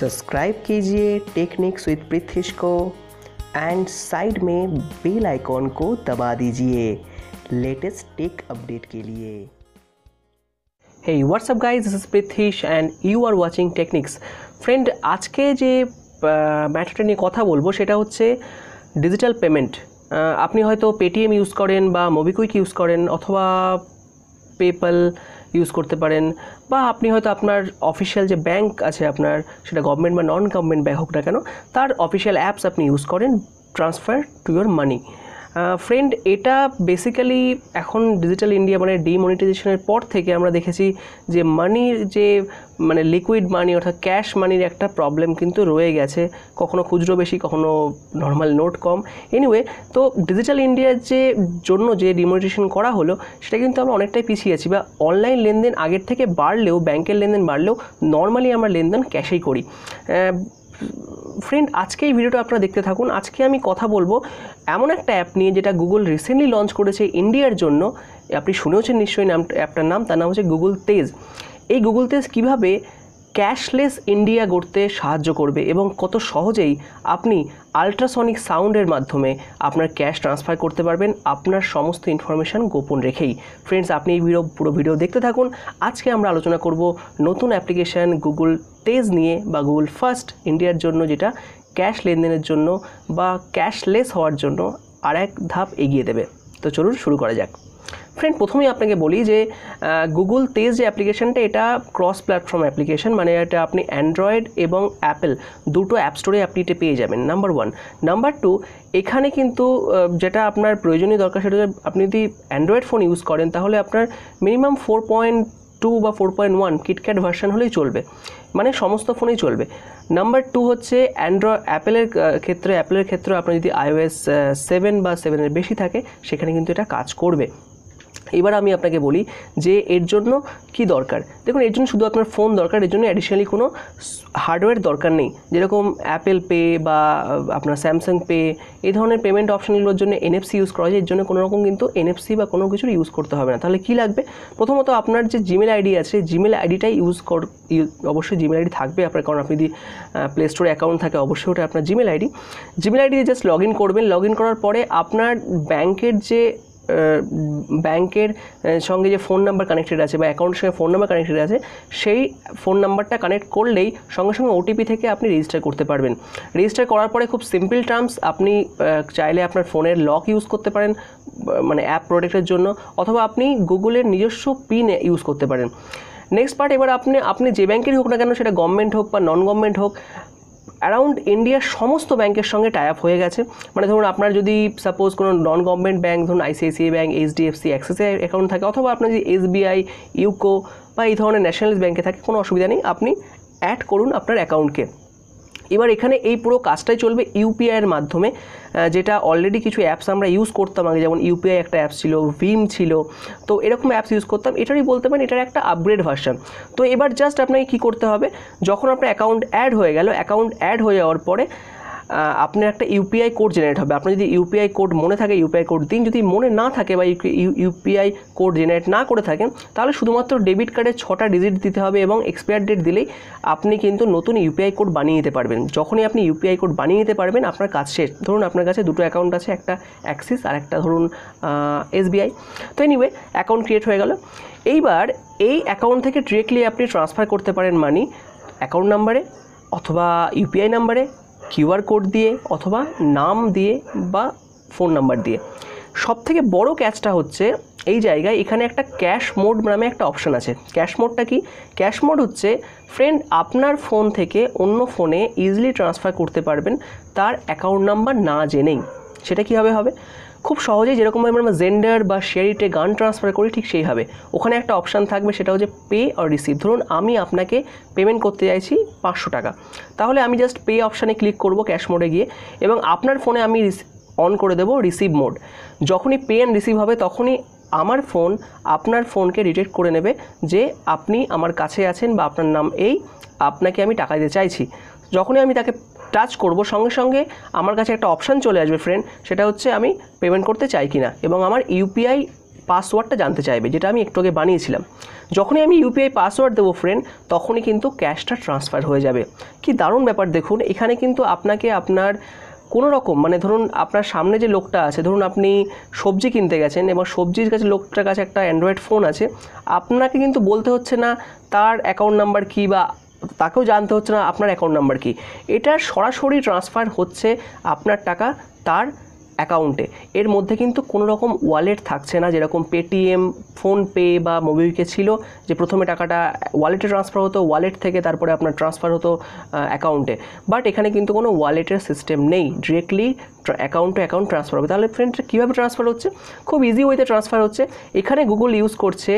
Subscribe कीजिए techniques with पृथ्वीश को and side में बेल आइकॉन को दबा दीजिए लेटेस्ट टेक अपडेट के लिए hey WhatsApp guys this is Prithvish and you are watching techniques friend আজকে যে ম্যাটারটা নিয়ে কথা বলবো সেটা হচ্ছে ডিজিটাল পেমেন্ট আপনি হয়তো পেটিএম ইউজ করেন বা মোবিকুইক ইউজ করেন অথবা পেপ্যাল ইউজ করতে পারেন, বা আপনি হয়তো আপনার অফিসিয়াল যে ব্যাংক আছে আপনার, সেটা গভর্নমেন্ট বা নন গভর্নমেন্ট ব্যাংক হোক না কেন, তার অফিসিয়াল অ্যাপস আপনি ইউজ করেন transfer to your money friend এটা বেসিক্যালি এখন ডিজিটাল ইন্ডিয়া মানে ডিমনিটাইজেশনের পর থেকে আমরা দেখেছি যে মানির যে মানে লিকুইড মানি অর্থাৎ ক্যাশ মানির একটা প্রবলেম কিন্তু রয়ে গেছে। কখনো খুচরো বেশি, কখনো নর্মাল নোট কম। এনিওয়ে তো ডিজিটাল ইন্ডিয়ার যে জন্য যে ডিমনিটাইজেশন করা হলো, সেটা কিন্তু আমরা অনেকটাই পিছিয়ে আছি বা অনলাইন লেনদেন আগের থেকে বাড়লেও ব্যাংকের লেনদেন বাড়লেও নর্মালি আমরা লেনদেন ক্যাশেই করি। ফ্রেন্ড আজকে এই ভিডিওটা আপনারা দেখতে থাকুন। আজকে আমি কথা বলব এমন একটা অ্যাপ নিয়ে যেটা গুগল রিসেন্টলি লঞ্চ করেছে ইন্ডিয়ার জন্য। আপনি শুনেওছেন নিশ্চয়ই নাম অ্যাপটার নাম, তার নাম হচ্ছে গুগল তেজ এই গুগল তেজ কীভাবে ক্যাশলেস ইন্ডিয়া গড়তে সাহায্য করবে এবং কত সহজেই আপনি আলট্রাসনিক সাউন্ডের মাধ্যমে আপনার ক্যাশ ট্রান্সফার করতে পারবেন। আপনার সমস্ত ইনফরমেশান গোপন রেখেই। ফ্রেন্ডস, আপনি এই ভিডিও, পুরো ভিডিও দেখতে থাকুন। আজকে আমরা আলোচনা করব নতুন অ্যাপ্লিকেশান গুগল তেজ নিয়ে বা গুগল ফার্স্ট ইন্ডিয়ার জন্য যেটা ক্যাশ লেনদেনের জন্য বা ক্যাশলেস হওয়ার জন্য আর এক ধাপ এগিয়ে দেবে। তো চলুন শুরু করা যাক। ফ্রেন্ড প্রথমেই আপনাকে বলি যে গুগল তেজ যে অ্যাপ্লিকেশানটা এটা ক্রস প্ল্যাটফর্ম অ্যাপ্লিকেশান মানে এটা আপনি অ্যান্ড্রয়েড এবং অ্যাপেল দুটো অ্যাপ স্টোরে আপনি এটা পেয়ে যাবেন নাম্বার ওয়ান নাম্বার টু এখানে কিন্তু যেটা আপনার প্রয়োজনীয় দরকার সেটা আপনি যদি অ্যান্ড্রয়েড ফোন ইউজ করেন, তাহলে আপনার মিনিমাম ফোর পয়েন্ট টু বা four point one KitKat version হলেই চলবে মানে সমস্ত ফোনেই চলবে। নাম্বার টু হচ্ছে অ্যান্ড্রয়েড অ্যাপেলের ক্ষেত্রে অ্যাপেলের ক্ষেত্রে আপনার যদি আইওএস সেভেন বা সেভেনের বেশি থাকে, সেখানে কিন্তু এটা কাজ করবে। এবার আমি আপনাকে বলি যে এর জন্য কি দরকার। দেখুন, এর জন্য শুধু আপনার ফোন দরকার, এর জন্য অ্যাডিশনালি কোনো হার্ডওয়্যার দরকার নেই। যেরকম অ্যাপেল পে বা আপনার স্যামসাং পে এই ধরনের পেমেন্ট অপশানগুলোর জন্য এনএফসি ইউজ করা যায়। এর জন্য কোনো রকম কিন্তু এনএফসি বা কোনো কিছুর ইউজ করতে হবে না। তাহলে কী লাগবে? প্রথমত আপনার যে জিমেল আইডি আছে জিমেল আইডিটাই ইউজ কর অবশ্যই জিমেল আইডি থাকবে। আপনার, কারণ আপনি যদি প্লে স্টোরে অ্যাকাউন্ট থাকে, অবশ্যই ওটা আপনার Gmail ID Gmail ID just log in করবেন। লগ ইন করার পরে আপনার ব্যাংকের যে ব্যাংকের সঙ্গে যে ফোন নাম্বার কানেক্টেড আছে বা অ্যাকাউন্টের সঙ্গে ফোন নাম্বার কানেক্টেড আছে, সেই ফোন নাম্বারটা কানেক্ট করলেই সঙ্গে সঙ্গে ওটিপি থেকে আপনি রেজিস্টার করতে পারবেন। রেজিস্টার করার পরে খুব সিম্পল টার্মস আপনি চাইলে আপনার ফোনের লক ইউজ করতে পারেন মানে অ্যাপ প্রোটেক্টের জন্য, অথবা আপনি গুগলের নিজস্ব পিন ইউজ করতে পারেন। নেক্সট পার্ট এবার আপনি আপনি যে ব্যাংকেরই হোক না কেন, সেটা গভর্নমেন্ট হোক বা নন গভর্নমেন্ট হোক অ্যারাউন্ড ইন্ডিয়ার সমস্ত ব্যাংকের সঙ্গে টাই আপ হয়ে গেছে। মানে ধরুন আপনার যদি সাপোজ কোনো নন গভর্নমেন্ট ব্যাংক ধরুন ICICI bank HDFC Axis account থাকে, অথবা আপনার যদি এসবিআই ইউকো বা এই ধরনের ন্যাশনালাইজ ব্যাংকে থাকে, কোনো অসুবিধা নেই। আপনি অ্যাড করুন আপনার অ্যাকাউন্টকে এবার এখানে এই পুরো কাজটাই চলবে ইউপিআইয়ের মাধ্যমে যেটা অলরেডি কিছু অ্যাপস আমরা ইউজ করতাম আগে, যেমন ইউপিআই একটা অ্যাপস ছিল ভিম ছিল। তো এরকম অ্যাপস ইউজ করতাম। এটারই বলতে পারেন, এটার একটা আপগ্রেড ভার্সন তো এবার জাস্ট আপনাকে কী করতে হবে, যখন আপনার অ্যাকাউন্ট অ্যাড হয়ে গেল অ্যাকাউন্ট অ্যাড হয়ে যাওয়ার পরে আপনার একটা ইউপিআই কোড জেনারেট হবে। আপনার যদি ইউপিআই কোড মনে থাকে ইউপিআই কোড দিন, যদি মনে না থাকে বা ইউপিআই কোড জেনারেট না করে থাকেন, তাহলে শুধুমাত্র ডেবিট কার্ডের ছটা ডিজিট দিতে হবে এবং এক্সপায়ার ডেট দিলেই আপনি কিন্তু নতুন ইউপিআই কোড বানিয়ে নিতে পারবেন। যখনই আপনি ইউপিআই কোড বানিয়ে নিতে পারবেন, আপনার কাজ শেষ। ধরুন আপনার কাছে দুটো অ্যাকাউন্ট আছে, একটা অ্যাক্সিস আর একটা ধরুন এসবিআই তো এনিওয়ে অ্যাকাউন্ট ক্রিয়েট হয়ে গেল। এইবার এই অ্যাকাউন্ট থেকে ডিরেক্টলি আপনি ট্রান্সফার করতে পারেন মানি অ্যাকাউন্ট নাম্বারে অথবা ইউপিআই নাম্বারে কিউআর কোড দিয়ে অথবা নাম দিয়ে বা ফোন নাম্বার দিয়ে। সব থেকে বড়ো ক্যাচটা হচ্ছে এই জায়গায় এখানে একটা ক্যাশ মোড নামে একটা অপশান আছে। ক্যাশ মোডটা কি? ক্যাশ মোড হচ্ছে ফ্রেন্ড আপনার ফোন থেকে অন্য ফোনে ইজিলি ট্রান্সফার করতে পারবেন, তার অ্যাকাউন্ট নাম্বার না জেনেই। সেটা কীভাবে হবে? খুব সহজেই যেরকমভাবে আমরা জেন্ডার বা শেয়ারিটে গান ট্রান্সফার করি, ঠিক সেইভাবে। ওখানে একটা অপশান থাকবে, সেটা হচ্ছে পে অর রিসিভ ধরুন, আমি আপনাকে পেমেন্ট করতে চাইছি পাঁচশো টাকা। তাহলে আমি জাস্ট পে অপশানে ক্লিক করব ক্যাশ মোডে গিয়ে এবং আপনার ফোনে আমি অন করে দেবো রিসিভ মোড যখনই পে অ্যান্ড রিসিভ হবে, তখনই আমার ফোন আপনার ফোনকে ডিটেক্ট করে নেবে যে আপনি আমার কাছে আছেন বা আপনার নাম এই, আপনাকে আমি টাকা দিতে চাইছি। যখনই আমি তাকে টাচ করব সঙ্গে সঙ্গে, আমার কাছে একটা অপশান চলে আসবে ফ্রেন্ড সেটা হচ্ছে আমি পেমেন্ট করতে চাই কিনা এবং আমার ইউপিআই পাসওয়ার্ডটা জানতে চাইবে, যেটা আমি একটু আগে বানিয়েছিলাম। যখনই আমি ইউপিআই পাসওয়ার্ড দেবো ফ্রেন্ড তখনই কিন্তু ক্যাশটা ট্রান্সফার হয়ে যাবে। কি দারুণ ব্যাপার দেখুন, এখানে কিন্তু আপনাকে আপনার কোনো রকম মানে ধরুন আপনার সামনে যে লোকটা আছে, ধরুন আপনি সবজি কিনতে গেছেন এবং সবজির কাছে, লোকটার কাছে একটা অ্যান্ড্রয়েড ফোন আছে, আপনাকে কিন্তু বলতে হচ্ছে না তার অ্যাকাউন্ট নাম্বার কী বা তাকেও জানতে হচ্ছে না, আপনার অ্যাকাউন্ট নাম্বার কি? এটা সরাসরি ট্রান্সফার হচ্ছে আপনার টাকা, তার অ্যাকাউন্টে। এর মধ্যে কিন্তু কোনো রকম ওয়ালেট থাকছে না, যেরকম পেটিএম ফোনপে বা মোবিউকে ছিল, যে প্রথমে টাকাটা ওয়ালেটে ট্রান্সফার হতো ওয়ালেট থেকে তারপরে আপনার ট্রান্সফার হতো অ্যাকাউন্টে বাট এখানে কিন্তু কোনো ওয়ালেটের সিস্টেম নেই directly account to account transfer হবে। তাহলে ফ্রেন্ড কীভাবে ট্রান্সফার হচ্ছে? খুব ইজি ওয়েতে ট্রান্সফার হচ্ছে। এখানে গুগল ইউজ করছে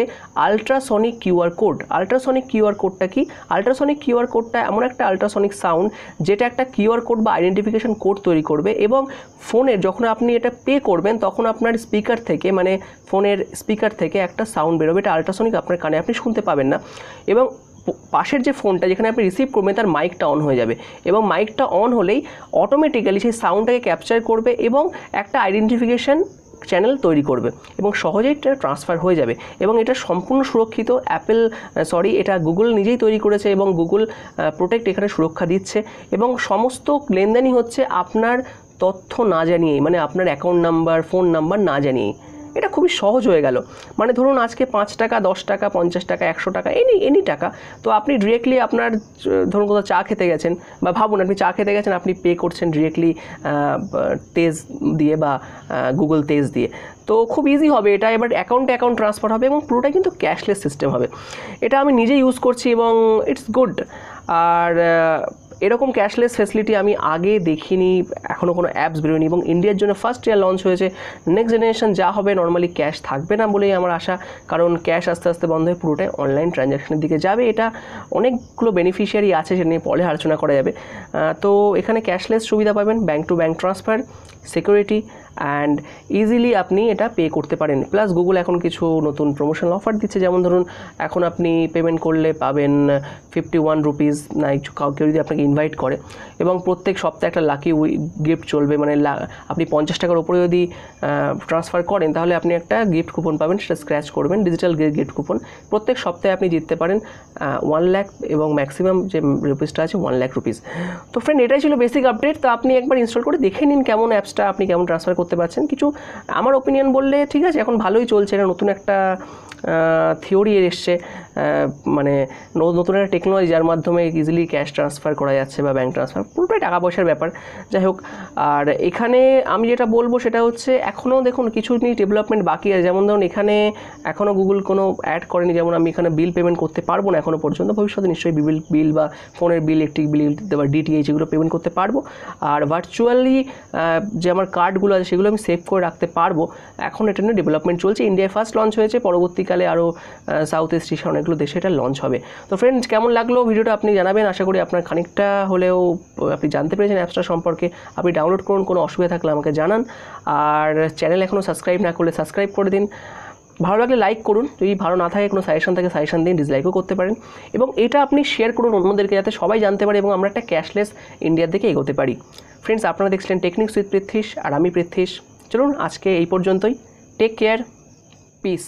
ultrasonic QR code ultrasonic QR কোডটা কি? আলট্রাসনিক কিউআর কোডটা এমন একটা আলট্রাসনিক সাউন্ড যেটা একটা কিউআর কোড বা আইডেন্টিফিকেশন কোড তৈরি করবে এবং ফোনে যখন আপনি এটা পে করবেন, তখন আপনার স্পিকার থেকে মানে ফোনের স্পিকার থেকে একটা সাউন্ড বেরোবে, এটা আলট্রাসনিক আপনার কানে আপনি শুনতে পাবেন না। এবং পাশের যে ফোনটা যেখানে আপনি রিসিভ করবেন, তার মাইকটা অন হয়ে যাবে। এবং মাইকটা অন হলেই অটোমেটিক্যালি সেই সাউন্ডটাকে ক্যাপচার করবে এবং একটা আইডেন্টিফিকেশন চ্যানেল তৈরি করবে। এবং সহজেই এটা ট্রান্সফার হয়ে যাবে। এবং এটা সম্পূর্ণ সুরক্ষিত। অ্যাপেল সরি এটা গুগল নিজেই তৈরি করেছে এবং গুগল প্রোটেক্ট এখানে সুরক্ষা দিচ্ছে। এবং সমস্ত লেনদেনই হচ্ছে আপনার তথ্য না জানিয়েই মানে আপনার অ্যাকাউন্ট নাম্বার ফোন নাম্বার না জানিয়েই এটা খুবই সহজ হয়ে গেল। মানে ধরুন আজকে পাঁচ টাকা, দশ টাকা, পঞ্চাশ টাকা, একশো টাকা, এনি এনি টাকা, তো আপনি ডিরেক্টলি আপনার, ধরুন কোথাও চা খেতে গেছেন বা ভাবুন আপনি চা খেতে গেছেন, আপনি পে করছেন ডিরেক্টলি তেজ দিয়ে বা গুগল তেজ দিয়ে। তো খুব ইজি হবে, এটা এবার অ্যাকাউন্টে অ্যাকাউন্ট ট্রান্সফার হবে এবং পুরোটাই কিন্তু ক্যাশলেস সিস্টেম হবে। এটা আমি নিজে ইউজ করছি এবং ইটস গুড আর এরকম ক্যাশলেস ফেসিলিটি আমি আগে দেখিনি এখনও কোনো অ্যাপস বেরোয়নি এবং ইন্ডিয়ার জন্য ফার্স্ট ইয়ার লঞ্চ হয়েছে নেক্সট জেনারেশন যা হবে নর্মালি ক্যাশ থাকবে না বলেই আমার আশা, কারণ ক্যাশ আস্তে আস্তে বন্ধ হয়ে পুরোটাই অনলাইন ট্রানজ্যাকশনের দিকে যাবে। এটা অনেকগুলো বেনিফিশিয়ারি আছে সেটা নিয়ে পরে আলোচনা করা যাবে। তো এখানে ক্যাশলেস সুবিধা পাবেন bank to bank transfer security and easily আপনি এটা পে করতে পারেন। প্লাস গুগল এখন কিছু নতুন প্রমোশনাল অফার দিচ্ছে। যেমন ধরুন, এখন আপনি পেমেন্ট করলে পাবেন ফিফটি ওয়ান রুপিস না কাউকে যদি আপনাকে ইনভাইট করে। এবং প্রত্যেক সপ্তাহে একটা লাকি গিফট চলবে। মানে আপনি পঞ্চাশ টাকার উপরে যদি ট্রান্সফার করেন, তাহলে আপনি একটা গিফট কুপন পাবেন। সেটা স্ক্র্যাচ করবেন। ডিজিটাল গিফট কুপন প্রত্যেক সপ্তাহে আপনি জিততে পারেন ওয়ান ল্যাক এবং ম্যাক্সিমাম যে রুপিসটা আছে ওয়ান ল্যাক রুপিস তো ফ্রেন্ড এটাই ছিল বেসিক আপডেট তো আপনি একবার ইনস্টল করে দেখে নিন কেমন অ্যাপসটা আপনি কেমন ট্রান্সফার করতে পারছেন। কিছু আমার ওপিনিয়ন বললে ঠিক আছে, এখন ভালোই চলছে, এটা নতুন একটা থিওরি এসছে। মানে নতুন একটা টেকনোলজি যার মাধ্যমে ইজিলি ক্যাশ ট্রান্সফার করা যাচ্ছে বা ব্যাঙ্ক ট্রান্সফার পুরোটাই টাকা পয়সার ব্যাপার। যাই হোক, আর এখানে আমি যেটা বলব সেটা হচ্ছে এখনও দেখুন কিছু নিয়ে ডেভেলপমেন্ট বাকি আছে। যেমন ধরুন এখানে এখনও গুগল কোনো অ্যাড করেনি, যেমন আমি এখানে বিল পেমেন্ট করতে পারব না এখনও পর্যন্ত। ভবিষ্যতে নিশ্চয়ই বিল বিল বা ফোনের বিল ইলেকট্রিক বিল বা ডিটিএইচ এগুলো পেমেন্ট করতে পারব। আর ভার্চুয়ালি যে আমার কার্ডগুলো আছে সেগুলো আমি সেভ করে রাখতে পারব। এখন এটা নিয়ে ডেভেলপমেন্ট চলছে। ইন্ডিয়ায় ফার্স্ট লঞ্চ হয়েছে। পরবর্তীকালে আরও সাউথ ইস্ট এশিয়া অনেকগুলো দেশে এটা লঞ্চ হবে। তো ফ্রেন্ডস কেমন লাগল? ভিডিওটা আপনি জানাবেন। আশা করি আপনার খানিকটা হলেও আপনি জানতে পেরেছেন অ্যাপসটা সম্পর্কে। আপনি ডাউনলোড করুন, কোনো অসুবিধা থাকলে আমাকে জানান। আর চ্যানেল এখনও সাবস্ক্রাইব না করলে সাবস্ক্রাইব করে দিন। ভালো লাগলে লাইক করুন। যদি ভালো না থাকে, কোনো সাজেশন থাকে সাজেশন দিন ডিসলাইকও করতে পারেন। এবং এটা আপনি শেয়ার করুন অন্যদেরকে যাতে সবাই জানতে পারে এবং আমরা একটা ক্যাশলেস ইন্ডিয়ার দিকে এগোতে পারি। ফ্রেন্ডস আপনারা দেখছিলেন টেকনিক্স উইথ পৃথ্বীশ আর আমি পৃথ্বীশ চলুন, আজকে এই পর্যন্তই। Take care piece